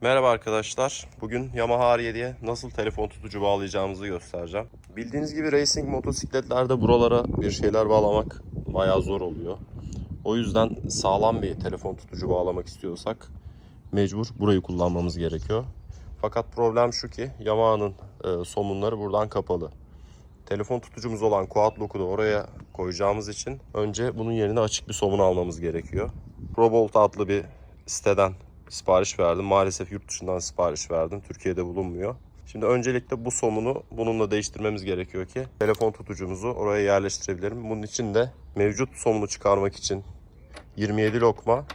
Merhaba arkadaşlar. Bugün Yamaha R7'ye nasıl telefon tutucu bağlayacağımızı göstereceğim. Bildiğiniz gibi racing motosikletlerde buralara bir şeyler bağlamak bayağı zor oluyor. O yüzden sağlam bir telefon tutucu bağlamak istiyorsak mecbur burayı kullanmamız gerekiyor. Fakat problem şu ki Yamaha'nın e, somunları buradan kapalı. Telefon tutucumuz olan Quad Lock'u da oraya koyacağımız için önce bunun yerine açık bir somun almamız gerekiyor. Probolt adlı bir siteden sipariş verdim. Maalesef yurt dışından sipariş verdim. Türkiye'de bulunmuyor. Şimdi öncelikle bu somunu bununla değiştirmemiz gerekiyor ki telefon tutucumuzu oraya yerleştirebilirim. Bunun için de mevcut somunu çıkarmak için 27 lokma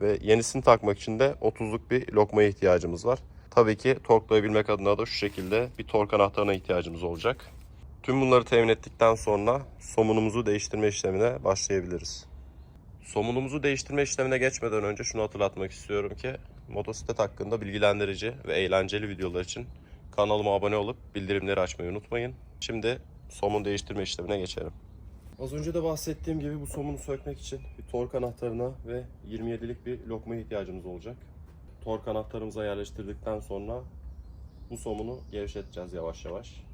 ve yenisini takmak için de 30'luk bir lokmaya ihtiyacımız var. Tabii ki torklayabilmek adına da şu şekilde bir tork anahtarına ihtiyacımız olacak. Tüm bunları temin ettikten sonra somunumuzu değiştirme işlemine başlayabiliriz. Somunumuzu değiştirme işlemine geçmeden önce şunu hatırlatmak istiyorum ki motosiklet hakkında bilgilendirici ve eğlenceli videolar için kanalıma abone olup bildirimleri açmayı unutmayın. Şimdi somun değiştirme işlemine geçelim. Az önce de bahsettiğim gibi bu somunu sökmek için bir tork anahtarına ve 27'lik bir lokmaya ihtiyacımız olacak. Tork anahtarımıza yerleştirdikten sonra bu somunu gevşeteceğiz yavaş yavaş.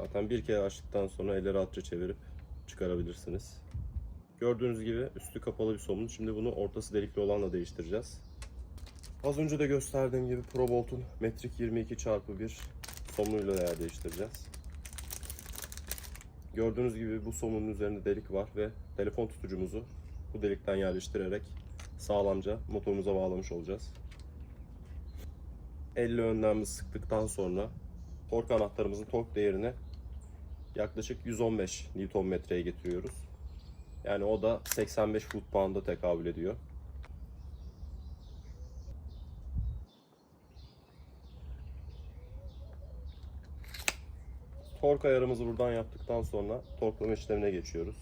Zaten bir kere açtıktan sonra eli rahatça çevirip çıkarabilirsiniz. Gördüğünüz gibi üstü kapalı bir somun. Şimdi bunu ortası delikli olanla değiştireceğiz. Az önce de gösterdiğim gibi Probolt'un metrik 22 çarpı 1 somunuyla yer değiştireceğiz. Gördüğünüz gibi bu somunun üzerinde delik var ve telefon tutucumuzu bu delikten yerleştirerek sağlamca motorumuza bağlamış olacağız. Elle önlemimizi sıktıktan sonra tork anahtarımızın tork değerini yaklaşık 115 Nm'ye getiriyoruz. Yani o da 85 foot pound'a tekabül ediyor. Tork ayarımızı buradan yaptıktan sonra torklama işlemine geçiyoruz.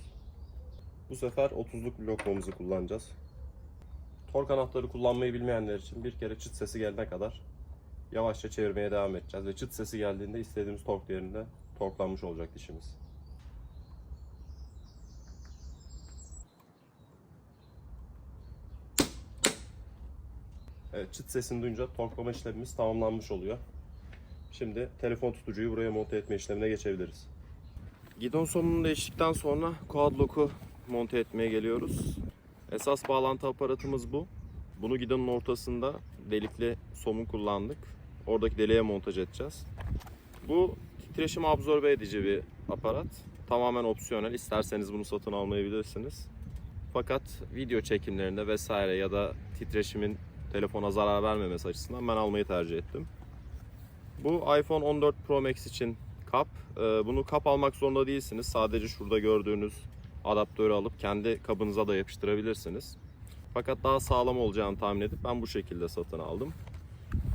Bu sefer 30'luk blokmamızı kullanacağız. Tork anahtarı kullanmayı bilmeyenler için bir kere çıt sesi gelene kadar yavaşça çevirmeye devam edeceğiz ve çıt sesi geldiğinde istediğimiz tork değerinde torklanmış olacak dişimiz. Evet, çıt sesini duyunca torklama işlemimiz tamamlanmış oluyor. Şimdi telefon tutucuyu buraya monte etme işlemine geçebiliriz. Gidon sonunu değiştikten sonra quad lock'u monte etmeye geliyoruz. Esas bağlantı aparatımız bu. Bunu gidonun ortasında delikli somun kullandık. Oradaki deliğe montaj edeceğiz. Bu titreşim absorbe edici bir aparat. Tamamen opsiyonel. İsterseniz bunu satın almayabilirsiniz. Fakat video çekimlerinde vesaire ya da titreşimin telefona zarar vermemesi açısından ben almayı tercih ettim. Bu iPhone 14 Pro Max için kap. Ee, Bunu kap almak zorunda değilsiniz. Sadece şurada gördüğünüz adaptörü alıp kendi kabınıza da yapıştırabilirsiniz. Fakat daha sağlam olacağını tahmin edip ben bu şekilde satın aldım.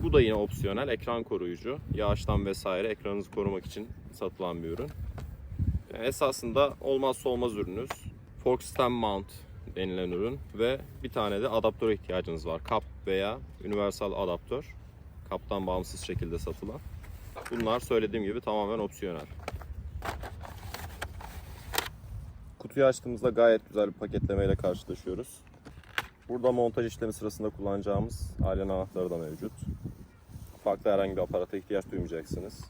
Bu da yine opsiyonel ekran koruyucu. Yağıştan vesaire ekranınızı korumak için satılan bir ürün. Yani esasında olmazsa olmaz ürünüz. Fork Stem Mount denilen ürün ve bir tane de adaptöre ihtiyacınız var. Kap veya universal adaptör. Kaptan bağımsız şekilde satılan. Bunlar söylediğim gibi tamamen opsiyonel. Kutuyu açtığımızda gayet güzel bir paketlemeyle karşılaşıyoruz. Burada montaj işlemi sırasında kullanacağımız halen anahtarı da mevcut. Farklı herhangi bir aparata ihtiyaç duymayacaksınız.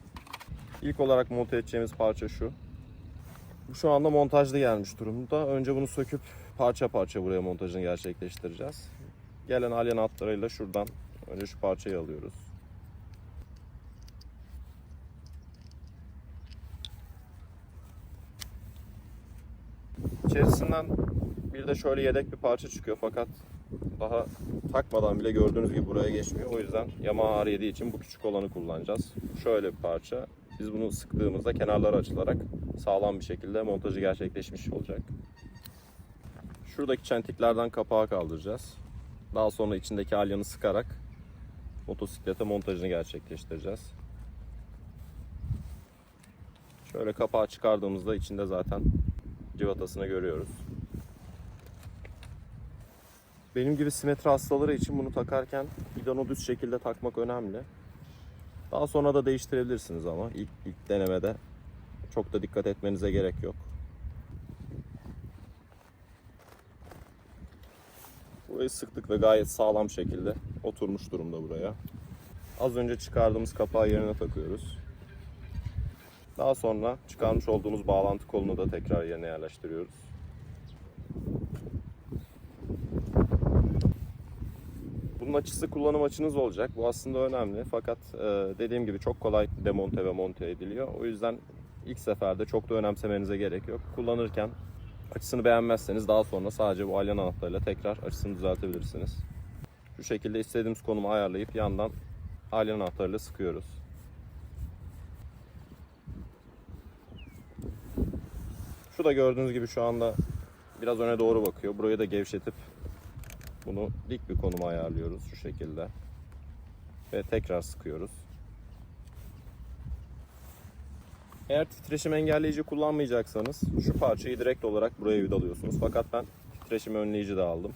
İlk olarak monte edeceğimiz parça şu. Bu şu anda montajlı gelmiş durumda. Önce bunu söküp parça parça buraya montajını gerçekleştireceğiz. Gelen alien anahtarıyla şuradan önce şu parçayı alıyoruz. İçerisinden bir de şöyle yedek bir parça çıkıyor fakat daha takmadan bile gördüğünüz gibi buraya geçmiyor. O yüzden Yamaha R7 için bu küçük olanı kullanacağız. Şöyle bir parça. Biz bunu sıktığımızda kenarları açılarak sağlam bir şekilde montajı gerçekleşmiş olacak. Şuradaki çentiklerden kapağı kaldıracağız. Daha sonra içindeki alyanı sıkarak motosiklete montajını gerçekleştireceğiz. Şöyle kapağı çıkardığımızda içinde zaten civatasını görüyoruz. Benim gibi simetri hastaları için bunu takarken bidonu düz şekilde takmak önemli. Daha sonra da değiştirebilirsiniz ama ilk, ilk denemede çok da dikkat etmenize gerek yok. Burayı sıktık ve gayet sağlam şekilde oturmuş durumda buraya. Az önce çıkardığımız kapağı yerine takıyoruz. Daha sonra çıkarmış olduğumuz bağlantı kolunu da tekrar yerine yerleştiriyoruz. Bunun açısı kullanım açınız olacak. Bu aslında önemli fakat e, dediğim gibi çok kolay demonte ve monte ediliyor. O yüzden ilk seferde çok da önemsemenize gerek yok. Kullanırken açısını beğenmezseniz daha sonra sadece bu alyan anahtarıyla tekrar açısını düzeltebilirsiniz. Şu şekilde istediğimiz konumu ayarlayıp yandan alyan anahtarıyla sıkıyoruz. Şu da gördüğünüz gibi şu anda biraz öne doğru bakıyor. Burayı da gevşetip bunu dik bir konuma ayarlıyoruz şu şekilde. Ve tekrar sıkıyoruz. Eğer titreşim engelleyici kullanmayacaksanız şu parçayı direkt olarak buraya vidalıyorsunuz. Fakat ben titreşim önleyici de aldım.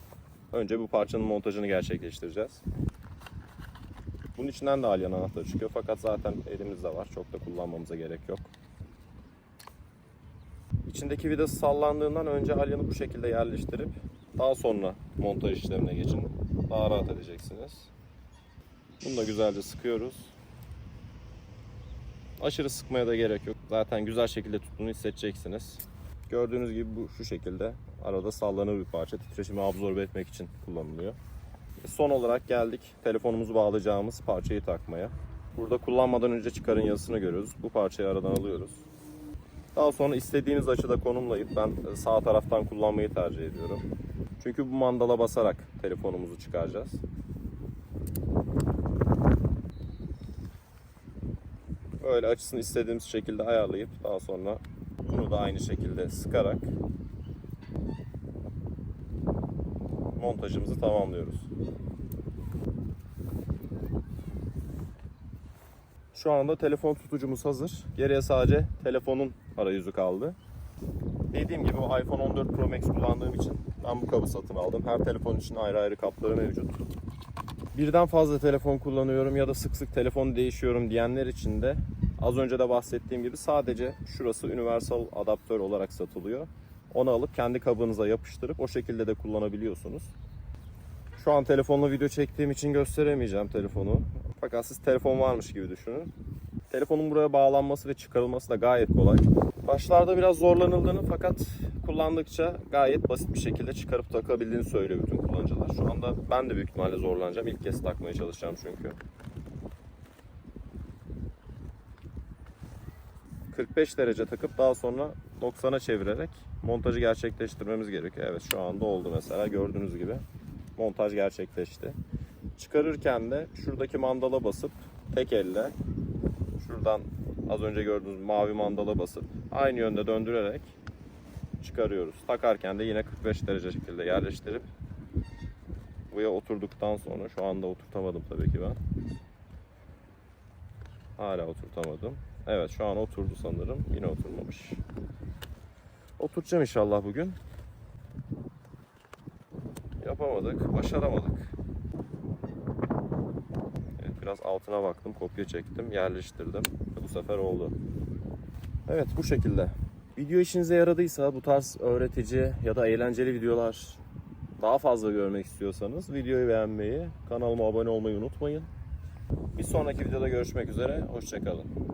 Önce bu parçanın montajını gerçekleştireceğiz. Bunun içinden de alyan anahtarı çıkıyor fakat zaten elimizde var. Çok da kullanmamıza gerek yok. İçindeki vidası sallandığından önce alyanı bu şekilde yerleştirip daha sonra montaj işlemine geçin. Daha rahat edeceksiniz. Bunu da güzelce sıkıyoruz. Aşırı sıkmaya da gerek yok. Zaten güzel şekilde tuttuğunu hissedeceksiniz. Gördüğünüz gibi bu şu şekilde arada sallanır bir parça. Titreşimi absorbe etmek için kullanılıyor. Son olarak geldik telefonumuzu bağlayacağımız parçayı takmaya. Burada kullanmadan önce çıkarın yazısını görüyoruz. Bu parçayı aradan alıyoruz. Daha sonra istediğiniz açıda konumlayıp ben sağ taraftan kullanmayı tercih ediyorum. Çünkü bu mandala basarak telefonumuzu çıkaracağız. Böyle açısını istediğimiz şekilde ayarlayıp daha sonra bunu da aynı şekilde sıkarak montajımızı tamamlıyoruz. Şu anda telefon tutucumuz hazır. Geriye sadece telefonun arayüzü kaldı. Dediğim gibi o iPhone 14 Pro Max kullandığım için ben bu kabı satın aldım. Her telefon için ayrı ayrı kapları mevcut. Birden fazla telefon kullanıyorum ya da sık sık telefon değişiyorum diyenler için de az önce de bahsettiğim gibi sadece şurası universal adaptör olarak satılıyor. Onu alıp kendi kabınıza yapıştırıp o şekilde de kullanabiliyorsunuz. Şu an telefonla video çektiğim için gösteremeyeceğim telefonu. Fakat siz telefon varmış gibi düşünün. Telefonun buraya bağlanması ve çıkarılması da gayet kolay. Başlarda biraz zorlanıldığını fakat kullandıkça gayet basit bir şekilde çıkarıp takabildiğini söylüyor bütün kullanıcılar. Şu anda ben de büyük ihtimalle zorlanacağım. İlk kez takmaya çalışacağım çünkü. 45 derece takıp daha sonra 90'a çevirerek montajı gerçekleştirmemiz gerekiyor. Evet şu anda oldu mesela gördüğünüz gibi montaj gerçekleşti. Çıkarırken de şuradaki mandala basıp tek elle şuradan az önce gördüğünüz mavi mandala basıp aynı yönde döndürerek çıkarıyoruz. Takarken de yine 45 derece şekilde yerleştirip buraya oturduktan sonra şu anda oturtamadım tabii ki ben. Hala oturtamadım. Evet şu an oturdu sanırım. Yine oturmamış. Oturtacağım inşallah bugün. Yapamadık, başaramadık. Biraz altına baktım, kopya çektim, yerleştirdim. Bu sefer oldu. Evet bu şekilde. Video işinize yaradıysa bu tarz öğretici ya da eğlenceli videolar daha fazla görmek istiyorsanız videoyu beğenmeyi, kanalıma abone olmayı unutmayın. Bir sonraki videoda görüşmek üzere, hoşçakalın.